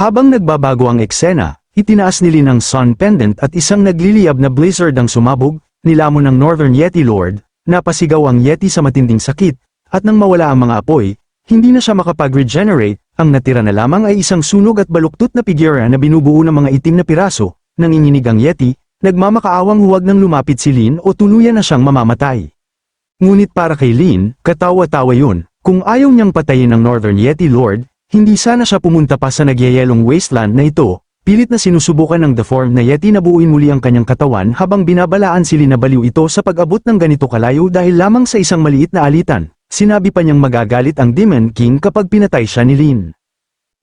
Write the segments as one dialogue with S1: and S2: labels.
S1: Habang nagbabago ang eksena, itinaas ni Lin ang Sun Pendant at isang nagliliyab na blizzard ang sumabog, nilamon ng Northern Yeti Lord, napasigaw ang Yeti sa matinding sakit, at nang mawala ang mga apoy, hindi na siya makapag-regenerate, ang natira na lamang ay isang sunog at baluktot na figura na binubuo ng mga itim na piraso, nanginginig ang Yeti, nagmamakaawang huwag nang lumapit si Lin o tuluyan na siyang mamamatay. Ngunit para kay Lin, katawa-tawa yun, kung ayaw niyang patayin ang Northern Yeti Lord, hindi sana siya pumunta pa sa nagyayelong wasteland na ito, pilit na sinusubukan ng deformed na Yeti na buuin muli ang kanyang katawan habang binabalaan si Lin na baliw ito sa pag-abot ng ganito kalayo dahil lamang sa isang maliit na alitan. Sinabi pa niyang magagalit ang Demon King kapag pinatay siya ni Lin.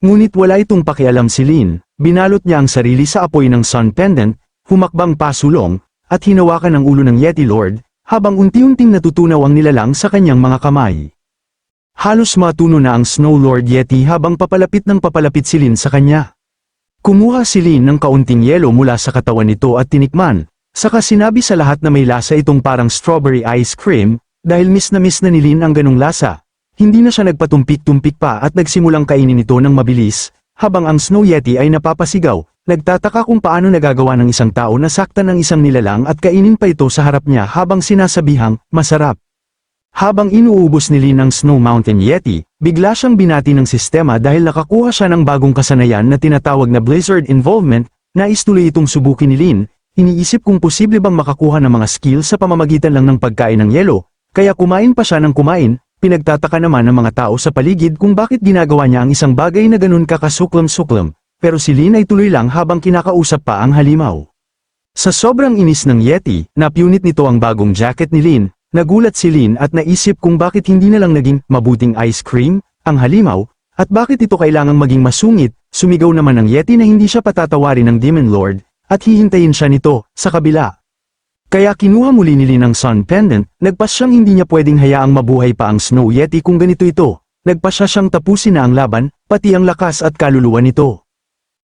S1: Ngunit wala itong pakialam si Lin, binalot niya ang sarili sa apoy ng Sun Pendant, humakbang pasulong, at hinawakan ang ulo ng Yeti Lord, habang unti-unting natutunaw ang nilalang sa kanyang mga kamay. Halos matuno na ang Snow Lord Yeti habang papalapit ng papalapit si Lin sa kanya. Kumuha si Lin ng kaunting yelo mula sa katawan nito at tinikman, saka sinabi sa lahat na may lasa itong parang strawberry ice cream, dahil miss na miss na ni Lin ang ganong lasa. Hindi na siya nagpatumpik-tumpik pa at nagsimulang kainin ito ng mabilis, habang ang Snow Yeti ay napapasigaw, nagtataka kung paano nagagawa ng isang tao na saktan ng isang nilalang at kainin pa ito sa harap niya habang sinasabihang, masarap. Habang inuubos ni Lin ang Snow Mountain Yeti, bigla siyang binati ng sistema dahil nakakuha siya ng bagong kasanayan na tinatawag na Blizzard Involvement, nais tuloy itong subukin ni Lin, iniisip kung posible bang makakuha ng mga skill sa pamamagitan lang ng pagkain ng yelo, kaya kumain pa siya ng kumain, pinagtataka naman ng mga tao sa paligid kung bakit ginagawa niya ang isang bagay na ganun kakasuklam-suklam, pero si Lin ay tuloy lang habang kinakausap pa ang halimaw. Sa sobrang inis ng Yeti, napunit nito ang bagong jacket ni Lin, nagulat si Lin at naisip kung bakit hindi na lang naging mabuting ice cream, ang halimaw, at bakit ito kailangang maging masungit, sumigaw naman ng Yeti na hindi siya patatawarin ng Demon Lord, at hihintayin siya nito, sa kabila. Kaya kinuha muli ni Lin ang Sun Pendant, nagpas siyang hindi niya pwedeng hayaang mabuhay pa ang Snow Yeti kung ganito ito, nagpasya siyang tapusin na ang laban, pati ang lakas at kaluluwa nito.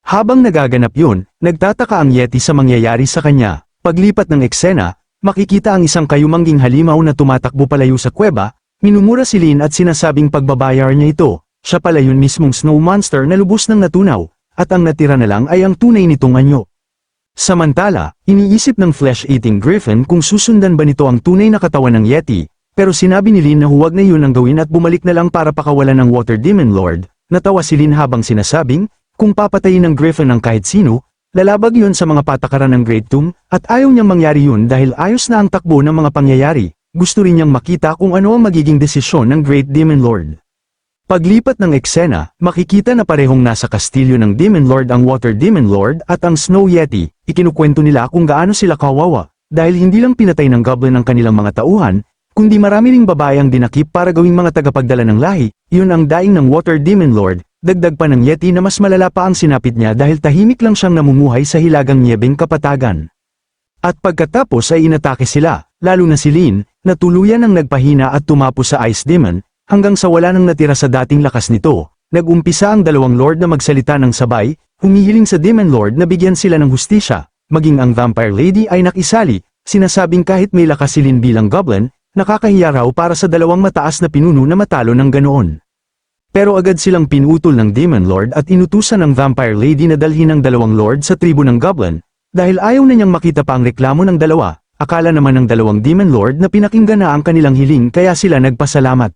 S1: Habang nagaganap yun, nagtataka ang Yeti sa mangyayari sa kanya, paglipat ng eksena, makikita ang isang kayumangging halimaw na tumatakbo palayo sa kuweba, minumura si Lin at sinasabing pagbabayar niya ito, siya pala yun mismong snow monster na lubos ng natunaw, at ang natira na lang ay ang tunay nitong anyo. Samantala, iniisip ng flesh-eating griffin kung susundan ba nito ang tunay na katawan ng Yeti, pero sinabi ni Lin na huwag na yun ang gawin at bumalik na lang para pakawalan ng Water Demon Lord, natawa si Lin habang sinasabing, kung papatayin ng griffin ang kahit sino, lalabag yun sa mga patakaran ng Great Tomb, at ayaw niyang mangyari yun dahil ayos na ang takbo ng mga pangyayari, gusto rin niyang makita kung ano ang magiging desisyon ng Great Demon Lord. Paglipat ng eksena, makikita na parehong nasa kastilyo ng Demon Lord ang Water Demon Lord at ang Snow Yeti, ikinukwento nila kung gaano sila kawawa, dahil hindi lang pinatay ng goblin ang kanilang mga tauhan, kundi marami ring babae ang dinakip para gawing mga tagapagdala ng lahi, yun ang daing ng Water Demon Lord, dagdag pa ng Yeti na mas malala pa ang sinapit niya dahil tahimik lang siyang namumuhay sa hilagang nyebeng kapatagan. At pagkatapos ay inatake sila, lalo na si Lin, na tuluyan ang nagpahina at tumapo sa Ice Demon, hanggang sa wala nang natira sa dating lakas nito, nagumpisa ang dalawang lord na magsalita ng sabay, humihiling sa Demon Lord na bigyan sila ng hustisya, maging ang Vampire Lady ay nakisali, sinasabing kahit may lakas si Lin bilang goblin, nakakahiya raw para sa dalawang mataas na pinuno na matalo ng ganoon. Pero agad silang pinutol ng Demon Lord at inutusan ng Vampire Lady na dalhin ang dalawang lord sa tribo ng goblin, dahil ayaw na niyang makita pa ang reklamo ng dalawa, akala naman ng dalawang Demon Lord na pinakinggan na ang kanilang hiling kaya sila nagpasalamat.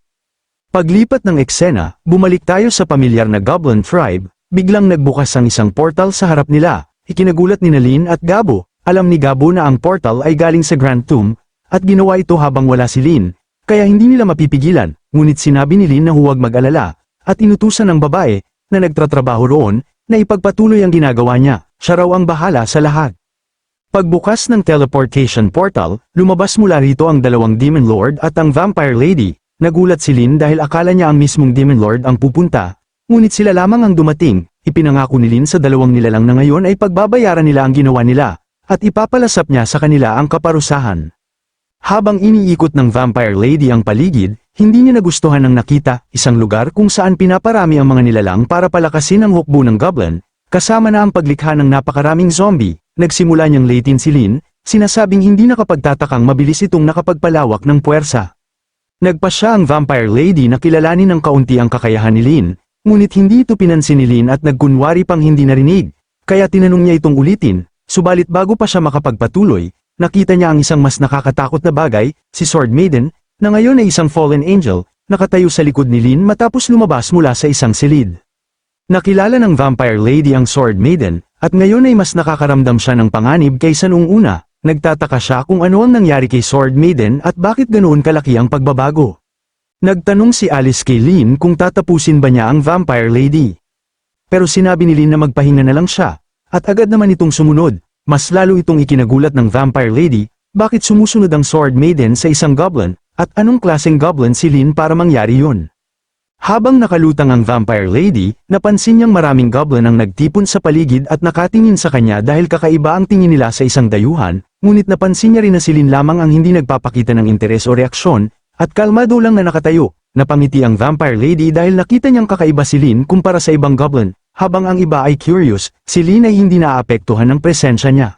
S1: Paglipat ng eksena, bumalik tayo sa pamilyar na Goblin Tribe, biglang nagbukas ang isang portal sa harap nila, ikinagulat ni Nalin at Gabo, alam ni Gabo na ang portal ay galing sa Grand Tomb, at ginawa ito habang wala si Lin, kaya hindi nila mapipigilan, ngunit sinabi ni Lin na huwag mag-alala, at inutusan ng babae, na nagtratrabaho roon, na ipagpatuloy ang ginagawa niya, siya raw ang bahala sa lahat. Pagbukas ng teleportation portal, lumabas mula rito ang dalawang Demon Lord at ang Vampire Lady, Nagulat si Lin dahil akala niya ang mismong Demon Lord ang pupunta, ngunit sila lamang ang dumating, ipinangako ni Lin sa dalawang nilalang na ngayon ay pagbabayaran nila ang ginawa nila, at ipapalasap niya sa kanila ang kaparusahan. Habang iniikot ng Vampire Lady ang paligid, hindi niya nagustuhan ng nakita, isang lugar kung saan pinaparami ang mga nilalang para palakasin ang hukbo ng goblin, kasama na ang paglikha ng napakaraming zombie, nagsimula niyang latin si Lin, sinasabing hindi nakapagtatakang mabilis itong nakapagpalawak ng puwersa. Nagpa siya ang Vampire Lady na kilalanin ng kaunti ang kakayahan ni Lin, ngunit hindi ito pinansin ni Lin at nagkunwari pang hindi narinig, kaya tinanong niya itong ulitin, subalit bago pa siya makapagpatuloy, nakita niya ang isang mas nakakatakot na bagay, si Sword Maiden, na ngayon ay isang fallen angel, nakatayo sa likod ni Lin matapos lumabas mula sa isang silid. Nakilala ng Vampire Lady ang Sword Maiden, at ngayon ay mas nakakaramdam siya ng panganib kaysa noong una, nagtataka siya kung ano ang nangyari kay Sword Maiden at bakit ganoon kalaki ang pagbabago. Nagtanong si Alice kay Lin kung tatapusin ba niya ang Vampire Lady. Pero sinabi ni Lin na magpahinga na lang siya, at agad naman itong sumunod, mas lalo itong ikinagulat ng Vampire Lady, bakit sumusunod ang Sword Maiden sa isang goblin, at anong klaseng goblin si Lin para mangyari yun. Habang nakalutang ang Vampire Lady, napansin niyang maraming goblin ang nagtipon sa paligid at nakatingin sa kanya dahil kakaiba ang tingin nila sa isang dayuhan, ngunit napansin niya rin na si Lin lamang ang hindi nagpapakita ng interes o reaksyon, at kalmado lang na nakatayo, napangiti ang Vampire Lady dahil nakita niyang kakaiba si Lin kumpara sa ibang goblin, habang ang iba ay curious, si Lin ay hindi naapektuhan ng presensya niya.